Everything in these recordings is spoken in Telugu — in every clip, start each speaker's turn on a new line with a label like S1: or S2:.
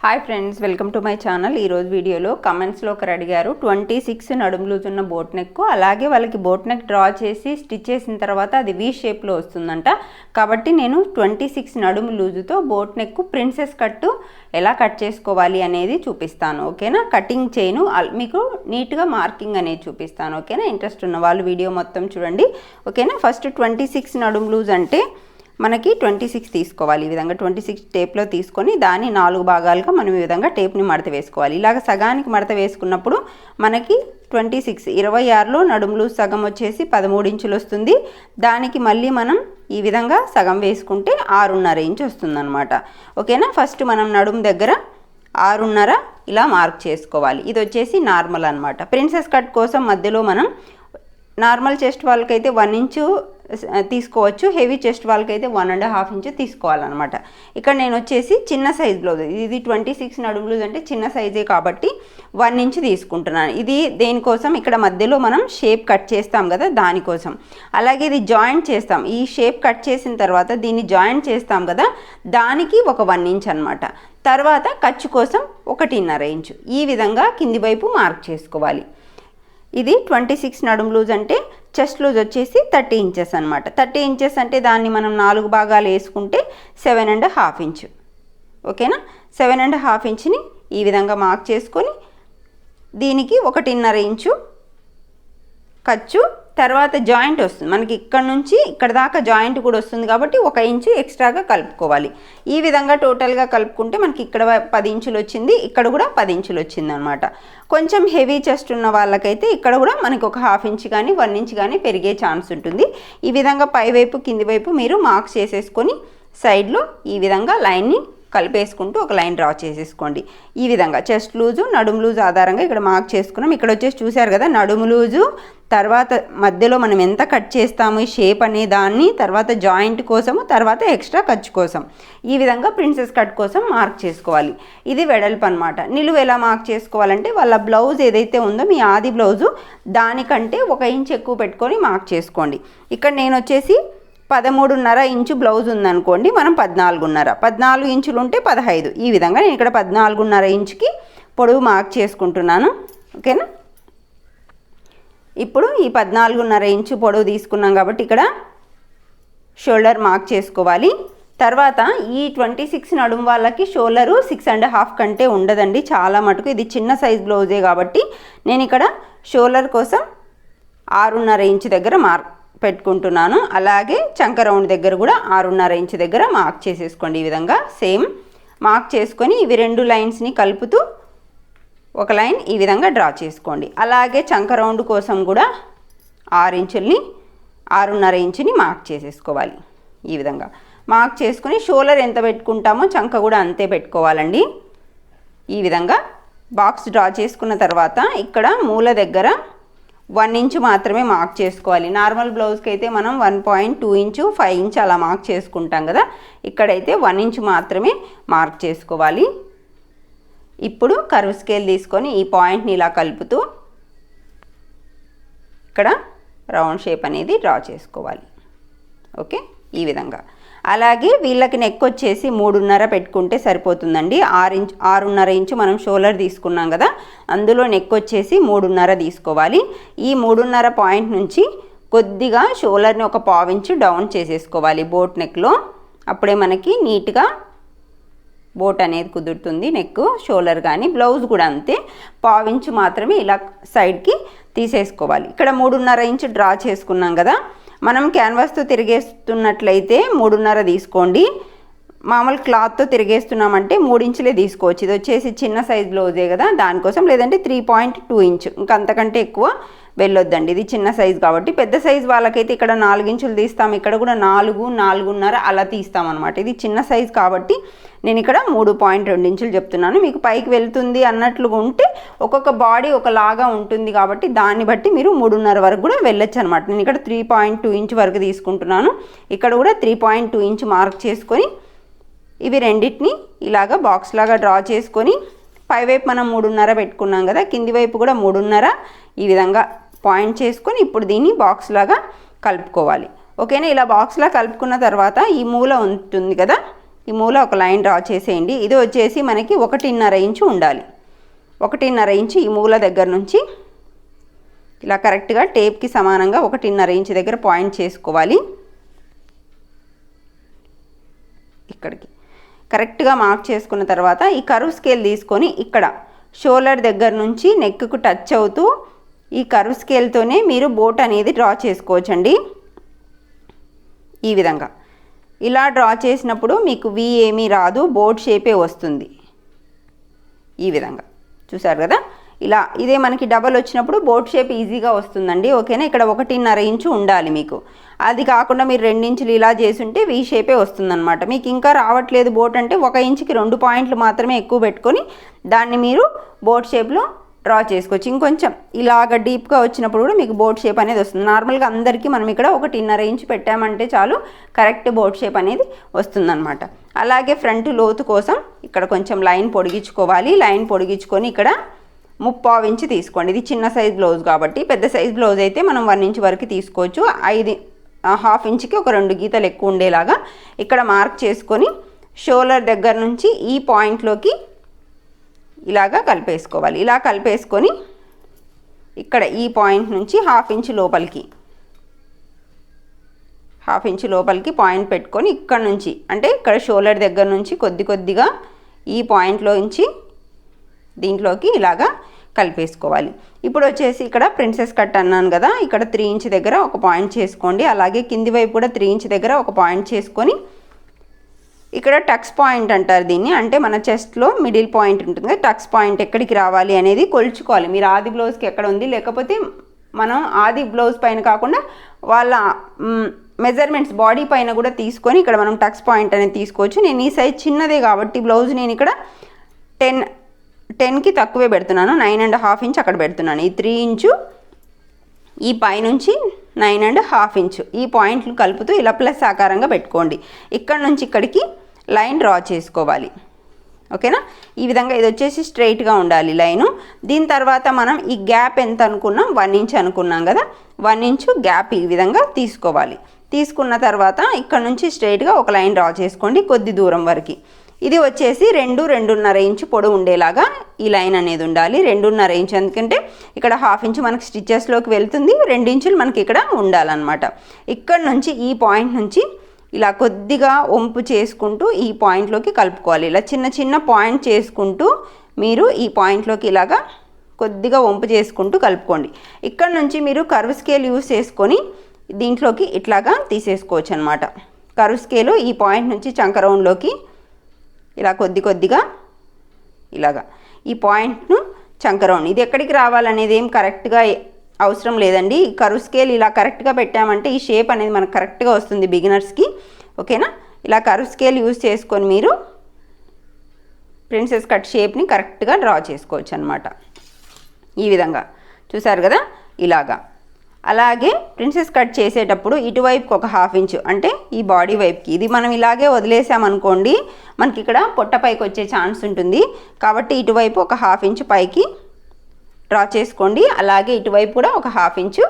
S1: Hi friends welcome to my channel ఈరోజు వీడియోలో కమెంట్స్లో ఒకరు అడిగారు ట్వంటీ సిక్స్ నడుము లూజ్ ఉన్న బోట్ నెక్ అలాగే వాళ్ళకి బోట్ నెక్ డ్రా చేసి స్టిచ్ చేసిన తర్వాత అది వీ షేప్లో వస్తుందంట. కాబట్టి నేను ట్వంటీ సిక్స్ నడుము లూజుతో బోట్ నెక్ ప్రిన్సెస్ కట్టు ఎలా కట్ చేసుకోవాలి అనేది చూపిస్తాను ఓకేనా కటింగ్ చేయను మీకు నీట్గా మార్కింగ్ అనేది చూపిస్తాను ఓకేనా ఇంట్రెస్ట్ ఉన్న వాళ్ళు వీడియో మొత్తం చూడండి ఓకేనా ఫస్ట్ ట్వంటీ సిక్స్ నడుము లూజ్ అంటే మనకి ట్వంటీ సిక్స్ తీసుకోవాలి. ఈ విధంగా ట్వంటీ సిక్స్ టేప్లో తీసుకొని దాన్ని నాలుగు భాగాలుగా మనం ఈ విధంగా టేప్ని మడత వేసుకోవాలి. ఇలాగ సగానికి మడత వేసుకున్నప్పుడు మనకి ట్వంటీ సిక్స్ ఇరవై ఆరులో నడుములు సగం వచ్చేసి పదమూడు ఇంచులు వస్తుంది. దానికి మళ్ళీ మనం ఈ విధంగా సగం వేసుకుంటే ఆరున్నర ఇంచు వస్తుందన్నమాట. ఓకేనా? ఫస్ట్ మనం నడుము దగ్గర ఆరున్నర ఇలా మార్క్ చేసుకోవాలి. ఇది వచ్చేసి నార్మల్ అనమాట ప్రిన్సెస్ కట్ కోసం మధ్యలో మనం నార్మల్ చెస్ట్ వాళ్ళకైతే వన్ ఇంచు తీసుకోవచ్చు. హెవీ చెస్ట్ వాళ్ళకైతే వన్ అండ్ హాఫ్ ఇంచు తీసుకోవాలన్నమాట. ఇక్కడ నేను వచ్చేసి చిన్న సైజ్ బ్లౌజ్. ఇది ట్వంటీ సిక్స్ నడుము బ్లౌజ్ అంటే చిన్న సైజే కాబట్టి వన్ ఇంచ్ తీసుకుంటున్నాను. ఇది దేనికోసం? ఇక్కడ మధ్యలో మనం షేప్ కట్ చేస్తాం కదా దానికోసం. అలాగే ఇది జాయింట్ చేస్తాం. ఈ షేప్ కట్ చేసిన తర్వాత దీన్ని జాయింట్ చేస్తాం కదా దానికి ఒక వన్ ఇంచ్ అనమాట తర్వాత ఖర్చు కోసం ఒకటిన్నర ఇంచు. ఈ విధంగా కింది వైపు మార్క్ చేసుకోవాలి. ఇది ట్వంటీ సిక్స్ నడుము లూజ్ అంటే చెస్ట్ లూజ్ వచ్చేసి థర్టీ ఇంచెస్ అనమాట థర్టీ ఇంచెస్ అంటే దాన్ని మనం నాలుగు భాగాలు వేసుకుంటే సెవెన్ అండ్ హాఫ్ ఇంచు ఓకేనా సెవెన్ అండ్ హాఫ్ ఇంచ్ని ఈ విధంగా మార్క్ చేసుకొని దీనికి ఒకటిన్నర ఇంచు ఖర్చు తర్వాత జాయింట్ వస్తుంది. మనకి ఇక్కడ నుంచి ఇక్కడ దాకా జాయింట్ కూడా వస్తుంది కాబట్టి ఒక ఇంచు ఎక్స్ట్రాగా కలుపుకోవాలి. ఈ విధంగా టోటల్గా కలుపుకుంటే మనకి ఇక్కడ పది ఇంచులు వచ్చింది ఇక్కడ కూడా పది ఇంచులు వచ్చింది అనమాట కొంచెం హెవీ చెస్ట్ ఉన్న వాళ్ళకైతే ఇక్కడ కూడా మనకి ఒక హాఫ్ ఇంచ్ కానీ వన్ ఇంచ్ కానీ పెరిగే ఛాన్స్ ఉంటుంది. ఈ విధంగా పై వైపు కింది వైపు మీరు మార్క్స్ చేసేసుకొని సైడ్లో ఈ విధంగా లైన్ని కలిపేసుకుంటూ ఒక లైన్ డ్రా చేసేసుకోండి. ఈ విధంగా చెస్ట్ లూజు నడుము లూజు ఆధారంగా ఇక్కడ మార్క్ చేసుకున్నాం. ఇక్కడ వచ్చేసి చూశారు కదా నడుము లూజు తర్వాత మధ్యలో మనం ఎంత కట్ చేస్తాము ఈ షేప్ అనే దాన్ని తర్వాత జాయింట్ కోసము తర్వాత ఎక్స్ట్రా ఖర్చు కోసం. ఈ విధంగా ప్రిన్సెస్ కట్ కోసం మార్క్ చేసుకోవాలి. ఇది వెడల్పు అనమాట నిలువు ఎలా మార్క్ చేసుకోవాలంటే వాళ్ళ బ్లౌజ్ ఏదైతే ఉందో మీ ఆది బ్లౌజు దానికంటే ఒక ఇంచ్ ఎక్కువ పెట్టుకొని మార్క్ చేసుకోండి. ఇక్కడ నేను వచ్చేసి పదమూడున్నర ఇంచు బ్లౌజ్ ఉందనుకోండి మనం పద్నాలుగున్నర. పద్నాలుగు ఇంచులు ఉంటే పదహైదు. ఈ విధంగా నేను ఇక్కడ పద్నాలుగున్నర ఇంచుకి పొడవు మార్క్ చేసుకుంటున్నాను. ఓకేనా? ఇప్పుడు ఈ పద్నాలుగున్నర ఇంచు పొడవు తీసుకున్నాం కాబట్టి ఇక్కడ షోల్డర్ మార్క్ చేసుకోవాలి. తర్వాత ఈ ట్వంటీ సిక్స్ నడుము వాళ్ళకి షోల్డరు సిక్స్ అండ్ హాఫ్ కంటే ఉండదండి. చాలా మటుకు ఇది చిన్న సైజ్ బ్లౌజే కాబట్టి నేను ఇక్కడ షోల్డర్ కోసం ఆరున్నర ఇంచు దగ్గర మార్క్ పెట్టుకుంటున్నాను. అలాగే చంక రౌండ్ దగ్గర కూడా ఆరున్నర ఇంచ్ దగ్గర మార్క్ చేసేసుకోండి ఈ విధంగా. సేమ్ మార్క్ చేసుకొని ఇవి రెండు లైన్స్ని కలుపుతూ ఒక లైన్ ఈ విధంగా డ్రా చేసుకోండి. అలాగే చంక రౌండ్ కోసం కూడా ఆరు ఇంచుల్ని ఆరున్నర ఇంచుని మార్క్ చేసేసుకోవాలి ఈ విధంగా. మార్క్ చేసుకుని షోలర్ ఎంత పెట్టుకుంటామో చంక కూడా అంతే పెట్టుకోవాలండి. ఈ విధంగా బాక్స్ డ్రా చేసుకున్న తర్వాత ఇక్కడ మూల దగ్గర వన్ ఇంచు మాత్రమే మార్క్ చేసుకోవాలి. నార్మల్ బ్లౌజ్కి అయితే మనం one point two inch five inch అలా మార్క్ చేసుకుంటాం కదా. ఇక్కడైతే వన్ ఇంచ్ మాత్రమే మార్క్ చేసుకోవాలి. ఇప్పుడు కరువు స్కేల్ తీసుకొని ఈ పాయింట్ని ఇలా కలుపుతూ ఇక్కడ రౌండ్ షేప్ అనేది డ్రా చేసుకోవాలి. ఓకే? ఈ విధంగా. అలాగే వీళ్ళకి నెక్ వచ్చేసి మూడున్నర పెట్టుకుంటే సరిపోతుందండి. ఆరు ఇంచ్ ఆరున్నర ఇంచు మనం షోల్డర్ తీసుకున్నాం కదా అందులో నెక్ వచ్చేసి మూడున్నర తీసుకోవాలి. ఈ మూడున్నర పాయింట్ నుంచి కొద్దిగా షోల్డర్ని ఒక పావించు డౌన్ చేసేసుకోవాలి బోట్ నెక్లో అప్పుడే మనకి నీట్గా బోట్ అనేది కుదురుతుంది నెక్ షోల్డర్ కానీ బ్లౌజ్ కూడా అంతే. పావించు మాత్రమే ఇలా సైడ్కి తీసేసుకోవాలి. ఇక్కడ మూడున్నర ఇంచు డ్రా చేసుకున్నాం కదా మనం క్యాన్వాస్తో తిరిగేస్తున్నట్లయితే మూడున్నర తీసుకోండి. మామూలు క్లాత్తో తిరిగేస్తున్నామంటే మూడు ఇంచులే తీసుకోవచ్చు. ఇది వచ్చేసి చిన్న సైజ్ బ్లౌజే కదా దానికోసం లేదంటే త్రీ పాయింట్ టూ ఇంచ్. ఇంకా అంతకంటే ఎక్కువ వెళ్ళొద్దండి. ఇది చిన్న సైజ్ కాబట్టి పెద్ద సైజ్ వాళ్ళకైతే ఇక్కడ నాలుగు ఇంచులు తీస్తాం. ఇక్కడ కూడా నాలుగు నాలుగున్నర అలా తీస్తాం అనమాట ఇది చిన్న సైజ్ కాబట్టి నేను ఇక్కడ మూడు పాయింట్ రెండు ఇంచులు చెప్తున్నాను. మీకు పైకి వెళ్తుంది అన్నట్లుగా ఉంటే ఒక్కొక్క బాడీ ఒకలాగా ఉంటుంది కాబట్టి దాన్ని బట్టి మీరు మూడున్నర వరకు కూడా వెళ్ళొచ్చు అనమాట నేను ఇక్కడ త్రీ పాయింట్ టూ ఇంచ్ వరకు తీసుకుంటున్నాను. ఇక్కడ కూడా three point two inch mark చేసుకొని ఇవి రెండింటిని ఇలాగా బాక్స్ లాగా డ్రా చేసుకొని పైవైపు మనం మూడున్నర పెట్టుకున్నాం కదా కింది వైపు కూడా మూడున్నర ఈ విధంగా పాయింట్ చేసుకొని ఇప్పుడు దీన్ని బాక్స్ లాగా కలుపుకోవాలి. ఓకేనా? ఇలా బాక్స్లా కలుపుకున్న తర్వాత ఈ మూల ఉంటుంది కదా ఈ మూల ఒక లైన్ డ్రా చేసేయండి. ఇది వచ్చేసి మనకి ఒకటిన్నర ఇంచు ఉండాలి. ఒకటిన్నర ఇంచు ఈ మూల దగ్గర నుంచి ఇలా కరెక్ట్గా టేప్కి సమానంగా ఒకటిన్నర ఇంచు దగ్గర పాయింట్ చేసుకోవాలి. ఇక్కడికి. కరెక్ట్గా మార్క్ చేసుకున్న తర్వాత ఈ కరువు స్కేల్ తీసుకొని ఇక్కడ షోల్డర్ దగ్గర నుంచి నెక్కు టచ్ అవుతూ ఈ కరువు స్కేల్తోనే మీరు బోట్ అనేది డ్రా చేసుకోవచ్చండి. ఈ విధంగా. ఇలా డ్రా చేసినప్పుడు మీకు వి ఏమీ రాదు బోట్ షేపే వస్తుంది. ఈ విధంగా. చూసారు కదా? ఇలా ఇదే మనకి డబల్ వచ్చినప్పుడు బోట్ షేప్ ఈజీగా వస్తుందండి. ఓకేనా? ఇక్కడ ఒకటిన్నర ఇంచు ఉండాలి మీకు. అది కాకుండా మీరు రెండించులు ఇలా చేసుంటే వీ షేపే వస్తుందన్నమాట. మీకు ఇంకా రావట్లేదు బోట్ అంటే ఒక ఇంచుకి రెండు పాయింట్లు మాత్రమే ఎక్కువ పెట్టుకొని దాన్ని మీరు బోట్ షేప్లో డ్రా చేసుకోవచ్చు. ఇంకొంచెం ఇలాగ డీప్గా వచ్చినప్పుడు కూడా మీకు బోట్ షేప్ అనేది వస్తుంది. నార్మల్గా అందరికీ మనం ఇక్కడ ఒకటిన్నర ఇంచు పెట్టామంటే చాలు కరెక్ట్ బోట్ షేప్ అనేది వస్తుందన్నమాట. అలాగే ఫ్రంట్ లోతు కోసం ఇక్కడ కొంచెం లైన్ పొడిగించుకోవాలి. లైన్ పొడిగించుకొని ఇక్కడ ముప్పావు ఇంచు తీసుకోండి. ఇది చిన్న సైజ్ బ్లౌజ్ కాబట్టి పెద్ద సైజ్ బ్లౌజ్ అయితే మనం వన్ ఇంచ్ వరకు తీసుకోవచ్చు. ఐదు హాఫ్ ఇంచ్కి ఒక రెండు గీతలు ఎక్కువ ఉండేలాగా ఇక్కడ మార్క్ చేసుకొని షోల్డర్ దగ్గర నుంచి ఈ పాయింట్లోకి ఇలాగా కలిపేసుకోవాలి. ఇలా కలిపేసుకొని ఇక్కడ ఈ పాయింట్ నుంచి హాఫ్ ఇంచ్ లోపలికి హాఫ్ ఇంచ్ లోపలికి పాయింట్ పెట్టుకొని ఇక్కడ నుంచి అంటే ఇక్కడ షోల్డర్ దగ్గర నుంచి కొద్ది కొద్దిగా ఈ పాయింట్లో నుంచి దీంట్లోకి ఇలాగా కలిపేసుకోవాలి. ఇప్పుడు వచ్చేసి ఇక్కడ ప్రిన్సెస్ కట్ అన్నాను కదా ఇక్కడ త్రీ ఇంచ్ దగ్గర ఒక పాయింట్ చేసుకోండి. అలాగే కింది వైపు కూడా త్రీ ఇంచ్ దగ్గర ఒక పాయింట్ చేసుకొని ఇక్కడ టక్స్ పాయింట్ అంటారు దీన్ని. అంటే మన చెస్ట్లో మిడిల్ పాయింట్ ఉంటుంది. కదా టక్స్ పాయింట్ ఎక్కడికి రావాలి అనేది కొలుచుకోవాలి. మీరు ఆది బ్లౌజ్కి ఎక్కడ ఉంది? లేకపోతే మనం ఆది బ్లౌజ్ పైన కాకుండా వాళ్ళ మెజర్మెంట్స్ బాడీ పైన కూడా తీసుకొని ఇక్కడ మనం టక్స్ పాయింట్ అనేది తీసుకోవచ్చు. నేను ఈ సైజ్ చిన్నదే కాబట్టి బ్లౌజ్ నేను ఇక్కడ టెన్ టెన్కి తక్కువే పెడుతున్నాను నైన్ అండ్ హాఫ్ ఇంచ్ అక్కడ పెడుతున్నాను. ఈ త్రీ ఇంచు ఈ పైనుంచి నైన్ అండ్ హాఫ్ ఇంచు. ఈ పాయింట్లు కలుపుతూ ఇలా ప్లస్ ఆకారంగా పెట్టుకోండి. ఇక్కడ నుంచి ఇక్కడికి లైన్ డ్రా చేసుకోవాలి. ఓకేనా? ఈ విధంగా ఇది వచ్చేసి స్ట్రైట్గా ఉండాలి లైను. దీని తర్వాత మనం ఈ గ్యాప్ ఎంత అనుకున్నాం? వన్ ఇంచ్ అనుకున్నాం కదా? వన్ ఇంచు గ్యాప్ ఈ విధంగా తీసుకోవాలి. తీసుకున్న తర్వాత ఇక్కడ నుంచి స్ట్రైట్గా ఒక లైన్ డ్రా చేసుకోండి కొద్ది దూరం వరకు. ఇది వచ్చేసి రెండు రెండున్నర ఇంచు పొడవు ఉండేలాగా ఈ లైన్ అనేది ఉండాలి. రెండున్నర ఇంచు ఎందుకంటే ఇక్కడ హాఫ్ ఇంచు మనకి స్టిచెస్లోకి వెళ్తుంది. రెండు ఇంచులు మనకి ఇక్కడ ఉండాలన్నమాట. ఇక్కడ నుంచి ఈ పాయింట్ నుంచి ఇలా కొద్దిగా వంపు చేసుకుంటూ ఈ పాయింట్లోకి కలుపుకోవాలి. ఇలా చిన్న చిన్న పాయింట్ చేసుకుంటూ మీరు ఈ పాయింట్లోకి ఇలాగా కొద్దిగా వంపు చేసుకుంటూ కలుపుకోండి. ఇక్కడ నుంచి మీరు కర్వ్ స్కేల్ యూస్ చేసుకొని దీంట్లోకి ఇట్లాగా తీసేసుకోవచ్చు అనమాట కర్వ్ స్కేలు ఈ పాయింట్ నుంచి చంక రౌండ్లోకి ఇలా కొద్ది కొద్దిగా ఇలాగా. ఈ పాయింట్ను చంకరౌండ్. ఇది ఎక్కడికి రావాలనేది ఏం కరెక్ట్గా అవసరం లేదండి. ఈ కరువు స్కేల్ ఇలా కరెక్ట్గా పెట్టామంటే ఈ షేప్ అనేది మనకు కరెక్ట్గా వస్తుంది బిగినర్స్కి. ఓకేనా? ఇలా కరువు స్కేల్ యూజ్ చేసుకొని మీరు ప్రిన్సెస్ కట్ షేప్ని కరెక్ట్గా డ్రా చేసుకోవచ్చు అనమాట ఈ విధంగా. చూసారు కదా? ఇలాగా. అలాగే ప్రిన్సెస్ కట్ చేసేటప్పుడు ఇటువైపుకి ఒక హాఫ్ ఇంచు అంటే ఈ బాడీ వైపుకి. ఇది మనం ఇలాగే వదిలేసామనుకోండి మనకి ఇక్కడ పొట్ట పైకి వచ్చే ఛాన్స్ ఉంటుంది. కాబట్టి ఇటువైపు ఒక హాఫ్ ఇంచు పైకి డ్రా చేసుకోండి. అలాగే ఇటువైపు కూడా ఒక హాఫ్ ఇంచు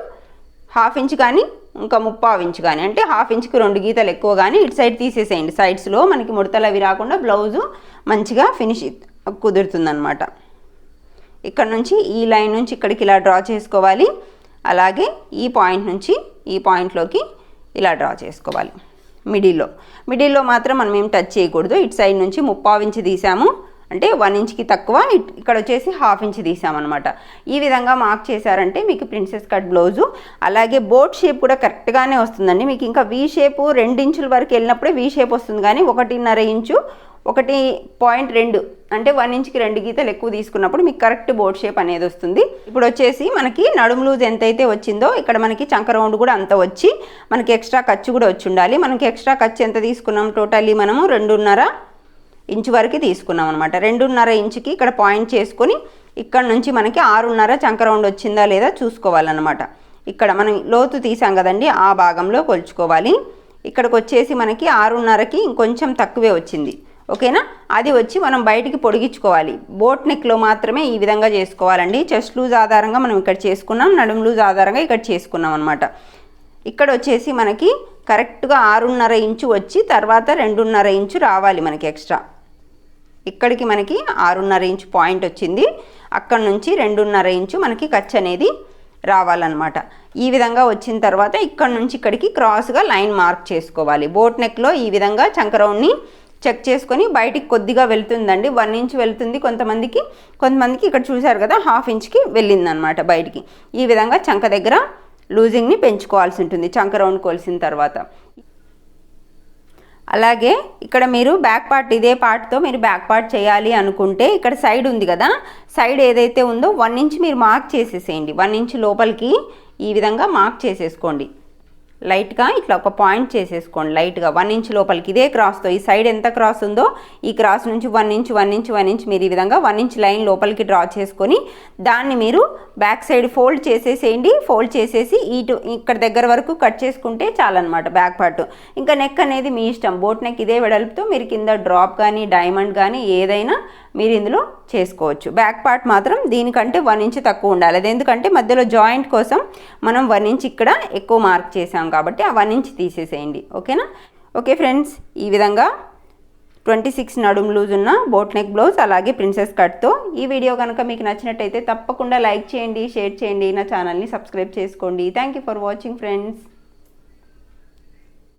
S1: హాఫ్ ఇంచ్ కానీ ఇంకా ముప్పావు ఇంచు కానీ అంటే హాఫ్ ఇంచ్కి రెండు గీతలు ఎక్కువ కానీ ఇటు సైడ్ తీసేసేయండి. సైడ్స్లో మనకి ముడతలు అవి రాకుండా బ్లౌజు మంచిగా ఫినిష్ కుదురుతుందనమాట ఇక్కడ నుంచి ఈ లైన్ నుంచి ఇక్కడికి ఇలా డ్రా చేసుకోవాలి. అలాగే ఈ పాయింట్ నుంచి ఈ పాయింట్లోకి ఇలా డ్రా చేసుకోవాలి. మిడిల్లో. మిడిల్లో మాత్రం మనం ఏం టచ్ చేయకూడదు. ఇటు సైడ్ నుంచి ముప్పావు ఇంచు తీసాము. అంటే వన్ ఇంచ్కి తక్కువ. ఇక్కడ వచ్చేసి హాఫ్ ఇంచ్ తీసామన్నమాట. ఈ విధంగా మార్క్ చేశారంటే మీకు ప్రిన్సెస్ కట్ బ్లౌజు అలాగే బోట్ షేప్ కూడా కరెక్ట్గానే వస్తుందండి. మీకు ఇంకా వీ షేపు రెండు ఇంచుల వరకు వెళ్ళినప్పుడే వీ షేప్ వస్తుంది. కానీ ఒకటిన్నర ఇంచు ఒకటి పాయింట్ రెండు అంటే వన్ ఇంచ్కి రెండు గీతలు ఎక్కువ తీసుకున్నప్పుడు మీకు కరెక్ట్ బోర్డ్ షేప్ అనేది వస్తుంది. ఇప్పుడు వచ్చేసి మనకి నడుము లూజ్ ఎంతైతే వచ్చిందో ఇక్కడ మనకి చంక రౌండ్ కూడా అంత వచ్చి మనకి ఎక్స్ట్రా ఖర్చు కూడా వచ్చి ఉండాలి. మనకి ఎక్స్ట్రా ఖర్చు ఎంత తీసుకున్నాం? టోటల్లీ మనము రెండున్నర ఇంచు వరకు తీసుకున్నాం అనమాట రెండున్నర ఇంచుకి ఇక్కడ పాయింట్ చేసుకొని ఇక్కడ నుంచి మనకి ఆరున్నర చంక రౌండ్ వచ్చిందా లేదా చూసుకోవాలన్నమాట. ఇక్కడ మనం లోతు తీసాం కదండి ఆ భాగంలో కొలుచుకోవాలి. ఇక్కడికి వచ్చేసి మనకి ఆరున్నరకి ఇంకొంచెం తక్కువే వచ్చింది. ఓకేనా? అది వచ్చి మనం బయటికి పొడిగించుకోవాలి. బోట్ నెక్లో మాత్రమే ఈ విధంగా చేసుకోవాలండి. చెస్ట్ లూజ్ ఆధారంగా మనం ఇక్కడ చేసుకున్నాం నడుము లూజ్ ఆధారంగా ఇక్కడ చేసుకున్నాం అనమాట ఇక్కడ వచ్చేసి మనకి కరెక్ట్గా ఆరున్నర ఇంచు వచ్చి తర్వాత రెండున్నర ఇంచు రావాలి మనకి ఎక్స్ట్రా. ఇక్కడికి మనకి ఆరున్నర ఇంచు పాయింట్ వచ్చింది. అక్కడ నుంచి రెండున్నర ఇంచు మనకి ఖర్చు అనేది రావాలన్నమాట. ఈ విధంగా వచ్చిన తర్వాత ఇక్కడ నుంచి ఇక్కడికి క్రాస్గా లైన్ మార్క్ చేసుకోవాలి. బోట్ నెక్లో ఈ విధంగా చంకరౌండ్ని చెక్ చేసుకొని బయటికి కొద్దిగా వెళ్తుందండి. వన్ ఇంచ్ వెళ్తుంది. కొంతమందికి కొంతమందికి ఇక్కడ చూశారు కదా హాఫ్ ఇంచ్కి వెళ్ళిందనమాట బయటికి. ఈ విధంగా చంక దగ్గర లూజింగ్ని పెంచుకోవాల్సి ఉంటుంది. చంక రౌండ్ కొలిసిన తర్వాత. అలాగే ఇక్కడ మీరు బ్యాక్ పార్ట్ ఇదే పార్ట్తో మీరు బ్యాక్ పార్ట్ చేయాలి అనుకుంటే ఇక్కడ సైడ్ ఉంది కదా సైడ్ ఏదైతే ఉందో వన్ ఇంచ్ మీరు మార్క్ చేసేసేయండి. వన్ ఇంచ్ లోపలికి ఈ విధంగా మార్క్ చేసేసుకోండి. లైట్గా ఇట్లా ఒక పాయింట్ చేసేసుకోండి. లైట్గా వన్ ఇంచ్ లోపలికి ఇదే క్రాస్తో ఈ సైడ్ ఎంత క్రాస్ ఉందో ఈ క్రాస్ నుంచి one inch one inch one inch మీరు ఈ విధంగా వన్ ఇంచ్ లైన్ లోపలికి డ్రా చేసుకొని దాన్ని మీరు బ్యాక్ సైడ్ ఫోల్డ్ చేసేసేయండి. ఫోల్డ్ చేసేసి ఇటు ఇక్కడ దగ్గర వరకు కట్ చేసుకుంటే చాలన్నమాట బ్యాక్ పార్ట్. ఇంకా నెక్ అనేది మీ ఇష్టం. బోట్ నెక్ ఇదే వెడల్పుతో మీరు కింద డ్రాప్ కానీ డైమండ్ కానీ ఏదైనా మీరు ఇందులో చేసుకోవచ్చు. బ్యాక్ పార్ట్ మాత్రం దీనికంటే వన్ ఇంచ్ తక్కువ ఉండాలి. అది ఎందుకంటే మధ్యలో జాయింట్ కోసం మనం వన్ ఇంచ్ ఇక్కడ ఎక్కువ మార్క్ చేసాం కాబట్టి ఆ వన్ ఇంచ్ తీసేసేయండి. ఓకేనా ఓకే ఫ్రెండ్స్ ఈ విధంగా ట్వంటీ సిక్స్ నడుం లూజ్ ఉన్న బోట్ నెక్ బ్లౌజ్ అలాగే ప్రిన్సెస్ కట్తో ఈ వీడియో కనుక మీకు నచ్చినట్టయితే తప్పకుండా లైక్ చేయండి షేర్ చేయండి. నా ఛానల్ని సబ్స్క్రైబ్ చేసుకోండి. Thank you for watching friends